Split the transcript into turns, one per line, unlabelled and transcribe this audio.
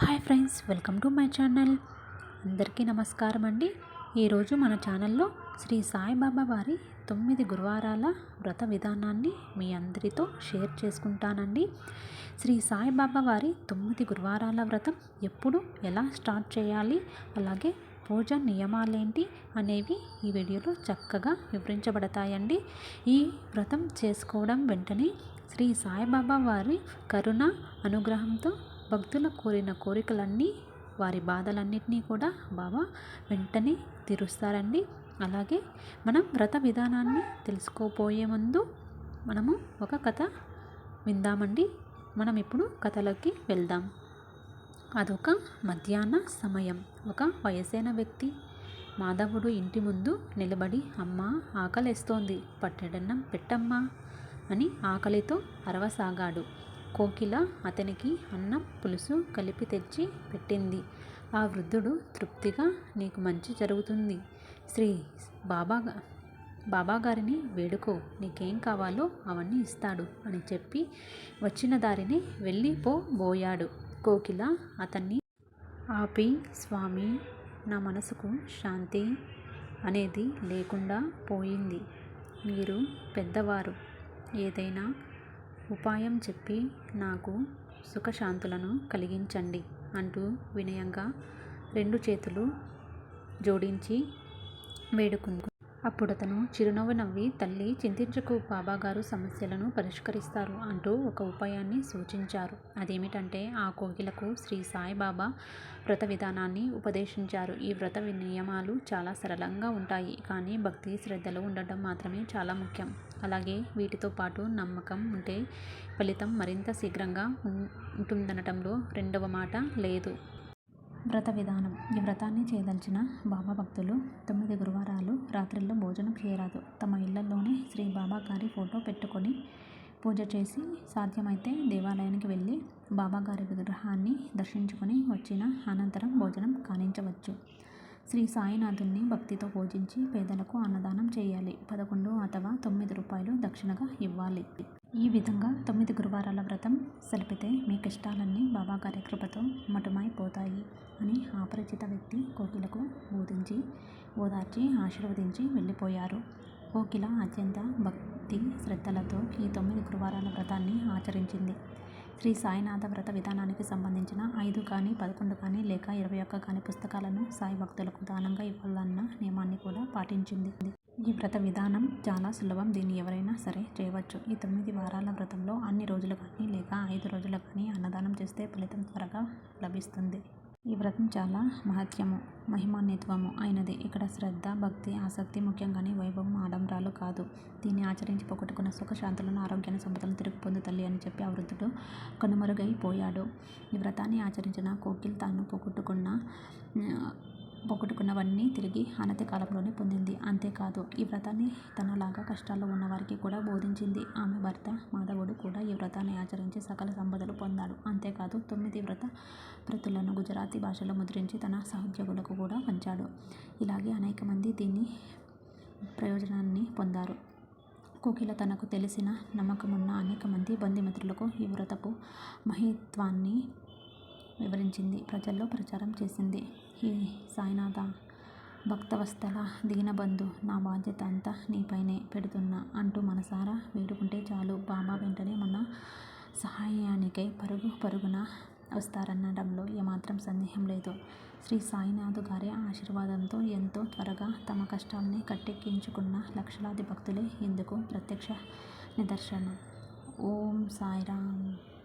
Hi friends welcome to my channel. అందరికీ నమస్కారం అండి. ఈరోజు మన ఛానల్లో శ్రీ సాయిబాబా వారి తొమ్మిది గురువారాల వ్రత విధానాన్ని మీ అందరితో షేర్ చేసుకుంటానండి. శ్రీ సాయిబాబా వారి తొమ్మిది గురువారాల వ్రతం ఎప్పుడు ఎలా స్టార్ట్ చేయాలి అలాగే పూజ నియమాలేంటి అనేవి ఈ వీడియోలో చక్కగా వివరించబడతాయండి. ఈ వ్రతం చేసుకోవడం వెంటనే శ్రీ సాయిబాబా వారి కరుణ అనుగ్రహంతో భక్తుల కోరిన కోరికలన్నీ వారి బాధలన్నింటినీ కూడా బాబా వెంటనే తీరుస్తారండి. అలాగే మనం వ్రత విధానాన్ని తెలుసుకోపోయే ముందు మనము ఒక కథ విందామండి. మనం ఇప్పుడు కథలోకి వెళ్దాం. అదొక మధ్యాహ్న సమయం. ఒక వయసైన వ్యక్తి మాధవుడు ఇంటి ముందు నిలబడి అమ్మ ఆకలేస్తోంది. పట్టెడన్నం పెట్టమ్మా అని ఆకలితో అరవసాగాడు. కోకిల అతనికి అన్నం పులుసు కలిపి తెచ్చి పెట్టింది. ఆ వృద్ధుడు తృప్తిగా నీకు మంచి జరుగుతుంది. శ్రీ బాబా బాబాగారిని వేడుకో. నీకేం కావాలో అవన్నీ ఇస్తాడు అని చెప్పి వచ్చిన దారిని వెళ్ళిపోబోయాడు కోకిల అతన్ని ఆపి స్వామి నా మనసుకు శాంతి అనేది లేకుండా పోయింది. మీరు పెద్దవారు. ఏదైనా ఉపాయం చెప్పి నాకు సుఖశాంతులను కలిగించండి అంటూ వినయంగా రెండు చేతులు జోడించి వేడుకుంది. అప్పుడు అతను చిరునవ్వు నవ్వి తల్లి చింతించకు బాబాగారు సమస్యలను పరిష్కరిస్తారు అంటూ ఒక ఉపాయాన్ని సూచించారు. అదేమిటంటే ఆ కోకిలకు శ్రీ సాయిబాబా వ్రత విధానాన్ని ఉపదేశించారు. ఈ వ్రత నియమాలు చాలా సరళంగా ఉంటాయి కానీ భక్తి శ్రద్ధలు ఉండటం మాత్రమే చాలా ముఖ్యం. అలాగే వీటితో పాటు నమ్మకం ఉంటే ఫలితం మరింత శీఘ్రంగా ఉంటుందనటంలో రెండవ మాట లేదు. వ్రత విధానం. ఈ వ్రతాన్ని చేయదలిచిన బాబా భక్తులు తొమ్మిది గురువారాలు రాత్రిలో భోజనం చేయరాదు. తమ ఇళ్ళలోనే శ్రీ బాబా గారి ఫోటో పెట్టుకొని పూజ చేసి సాధ్యమైతే దేవాలయానికి వెళ్ళి బాబాగారి విగ్రహాన్ని దర్శించుకొని వచ్చిన అనంతరం భోజనం కానించవచ్చు. శ్రీ సాయినాథుని భక్తితో పూజించి పేదలకు అన్నదానం చేయాలి. పదకొండు అథవా తొమ్మిది రూపాయలు దక్షిణగా ఇవ్వాలి. ఈ విధంగా తొమ్మిది గురువారాల వ్రతం సలిపితే మీ కష్టాలన్నీ బాబాగారి కృపతో మటుమైపోతాయి అని అపరిచిత వ్యక్తి కోకిలకు బోధించి ఓదార్చి ఆశీర్వదించి వెళ్ళిపోయారు. కోకిల అత్యంత భక్తి శ్రద్ధలతో ఈ తొమ్మిది గురువారాల వ్రతాన్ని ఆచరించింది. శ్రీ సాయినాథ వ్రత విధానానికి సంబంధించిన ఐదు కానీ పదకొండు కానీ లేక ఇరవై ఒక్క కానీ పుస్తకాలను సాయి భక్తులకు దానంగా ఇవ్వాలన్న నియమాన్ని కూడా పాటించింది. ఈ వ్రత విధానం చాలా సులభం. దీన్ని ఎవరైనా సరే చేయవచ్చు. ఈ తొమ్మిది వారాల వ్రతంలో అన్ని రోజులు కానీ లేక ఐదు రోజులు కానీ అన్నదానం చేస్తే ఫలితం త్వరగా లభిస్తుంది. ఈ వ్రతం చాలా మహత్యము మహిమాన్వితము. అయినది. ఇక్కడ శ్రద్ధ భక్తి ఆసక్తి ముఖ్యంగానే వైభవం ఆడంబరాలు కాదు. దీన్ని ఆచరించి పోగొట్టుకున్న సుఖశాంతులను ఆరోగ్యాన్ని సంపదలను తిరిగి పొందుతల్లి అని చెప్పి ఆ వృద్ధుడు కనుమరుగైపోయాడు. ఈ వ్రతాన్ని ఆచరించిన కోకిల్ తాను పోగొట్టుకున్న పోగొట్టుకున్నవన్నీ తిరిగి అనతి కాలంలోనే పొందింది. అంతేకాదు ఈ వ్రతాన్ని తనలాగా కష్టాల్లో ఉన్నవారికి కూడా బోధించింది. ఆమె భర్త మాధవుడు కూడా ఈ వ్రతాన్ని ఆచరించి సకల సంపదలు పొందాడు. అంతేకాదు తొమ్మిది వ్రత ప్రతులను గుజరాతీ భాషలో ముద్రించి తన సహోద్యోగులకు కూడా పంచాడు. ఇలాగే అనేక మంది దీన్ని ప్రయోజనాన్ని పొందారు. కోకిల తనకు తెలిసిన నమ్మకమున్న అనేక మంది బంధుమిత్రులకు ఈ వ్రతపు మహిత్వాన్ని వివరించింది. ప్రజల్లో ప్రచారం చేసింది. హే సాయినాథ భక్తవస్తల దీనబంధు నా బాధ్యత అంతా నీపైనే పెడుతున్నా అంటూ మనసారా వేడుకుంటే చాలు. బాబా వెంటనే మన సహాయానికై పరుగు పరుగున వస్తారనడంలో ఏమాత్రం సందేహం లేదు. శ్రీ సాయినాథు గారి ఆశీర్వాదంతో ఎంతో త్వరగా తమ కష్టాల్ని కట్టెక్కించుకున్న లక్షలాది భక్తులే ఇందుకు ప్రత్యక్ష నిదర్శనం. ఓం సాయిరామ్.